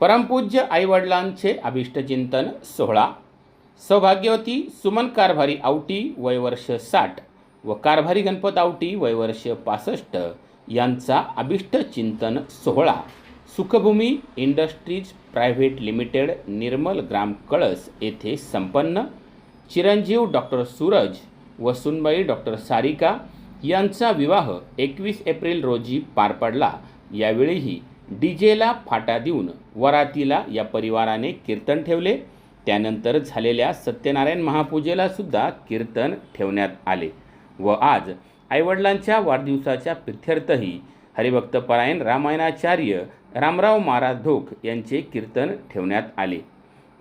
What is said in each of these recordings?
परमपूज्य आईवडिलांचे अभिष्टचिंतन सोहळा. सौभाग्यवती सुमन कारभारी आवटी वयवर्ष साठ व कारभारी गणपत आवटी वयवर्ष पासष्ट यांचा अभिष्टचिंतन सोहळा. Sukhbhumi industries private limited Nirmal Gram Kalas येथे संपन्न. चिरंजीव डॉक्टर सूरज व सुनबाई डॉक्टर सारिका यांचा विवाह एकवीस एप्रिल रोजी पार पडला. यावेळीही डीजेला फाटा देऊन वरातीला या परिवाराने कीर्तन ठेवले. त्यानंतर झालेल्या सत्यनारायण महापूजेला सुद्धा कीर्तन ठेवण्यात आले व आज आईवडिलांच्या वाढदिवसाच्या प्रित्यर्थही हरिभक्तपरायण रामायणाचार्य रामराव महाराज ढोक यांचे कीर्तन ठेवण्यात आले.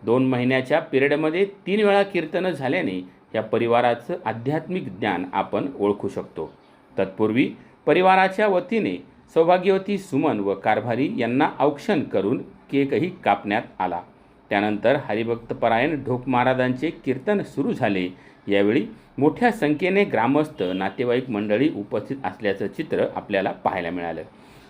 दोन महिन्याच्या पिरियडमध्ये तीन वेळा कीर्तनं झाल्याने या परिवाराचं आध्यात्मिक ज्ञान आपण ओळखू शकतो. तत्पूर्वी परिवाराच्या वतीने सौभाग्यवती सुमन व कारभारी यांना औक्षण करून केकही कापण्यात आला. त्यानंतर हरिभक्तपरायण ढोक महाराजांचे कीर्तन सुरू झाले. यावेळी मोठ्या संख्येने ग्रामस्थ नातेवाईक मंडळी उपस्थित असल्याचं चित्र आपल्याला पाहायला मिळालं.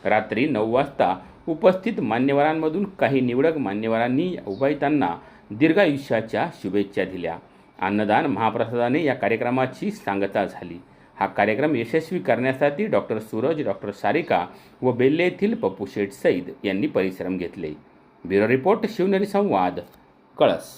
रात्री नऊ वाजता उपस्थित मान्यवरांमधून काही निवडक मान्यवरांनी उभायतांना दीर्घायुष्याच्या शुभेच्छा दिल्या. अन्नदान महाप्रसादाने या कार्यक्रमाची सांगता झाली. हा कार्यक्रम यशस्वी करण्यासाठी डॉक्टर सूरज डॉक्टर सारिका व बेल्ले येथील पप्पू शेठ सईद यांनी परिश्रम घेतले. ब्युरो रिपोर्ट शिवनेरी संवाद कळस.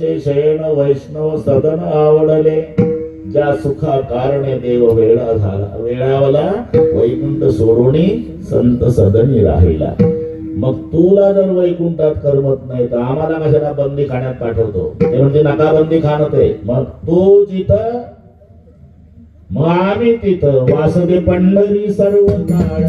शेषाचे शयन वैष्णव सदन आवडले. ज्या सुखा कारणे देव वेळा झाला वेळावला वैकुंठ सोडून संत सदनी राहिला. मग तुला जर वैकुंठात करमत नाही तर आम्हाला कशाला बंदी खाण्यात पाठवतो? ते म्हणजे नका बंदी खाणं ते. मग तू जिथं मग आम्ही तिथं. वासदे पंढरी सर्व काळ.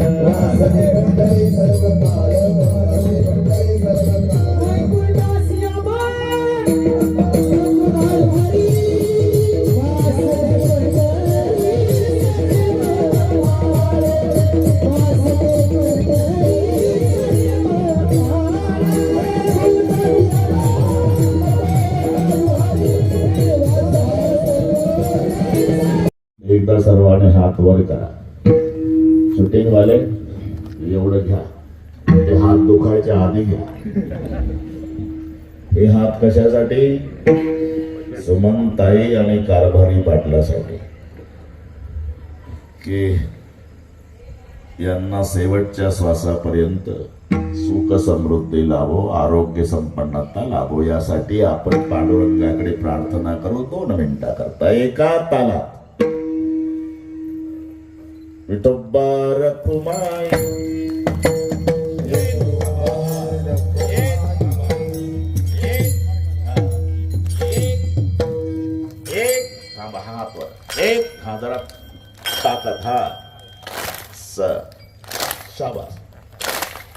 एकदा सर्वांनी हात वर करा. शूटिंग वाले एवढं घ्या. ते हात दुखायच्या आधी घ्या. हे हात कशासाठी? सुमनताई आणि कारभारी पाटलासाठी. की यांना शेवटच्या श्वासापर्यंत सुख समृद्धी लाभो आरोग्य संपन्नता लाभो यासाठी आपण पांडुरंगाकडे प्रार्थना करू. दोन मिनिटाकरता एका तालात. विठोबार कुमाय एक थांबा हात वर. एक हा जरा ताकद हा. स. शाबास.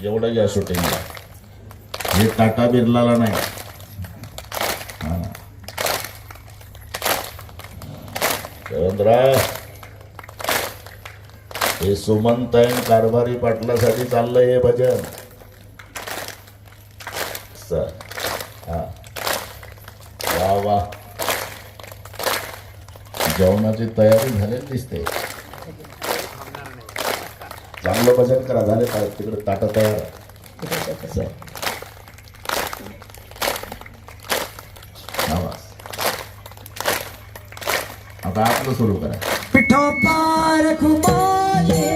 एवढं या शूटिंगला हे टाटा बिर्लाला नाही. हा. हे सुमंत कारभारी पाटलासाठी चाललंय हे भजन. सर हा. वा वा. जेवणाची तयारी झालेली दिसते. चांगलं भजन करा झाले का? तिकडे ताट तयार आहे. आता आपलं सुरू करा. ঠপার খুমারে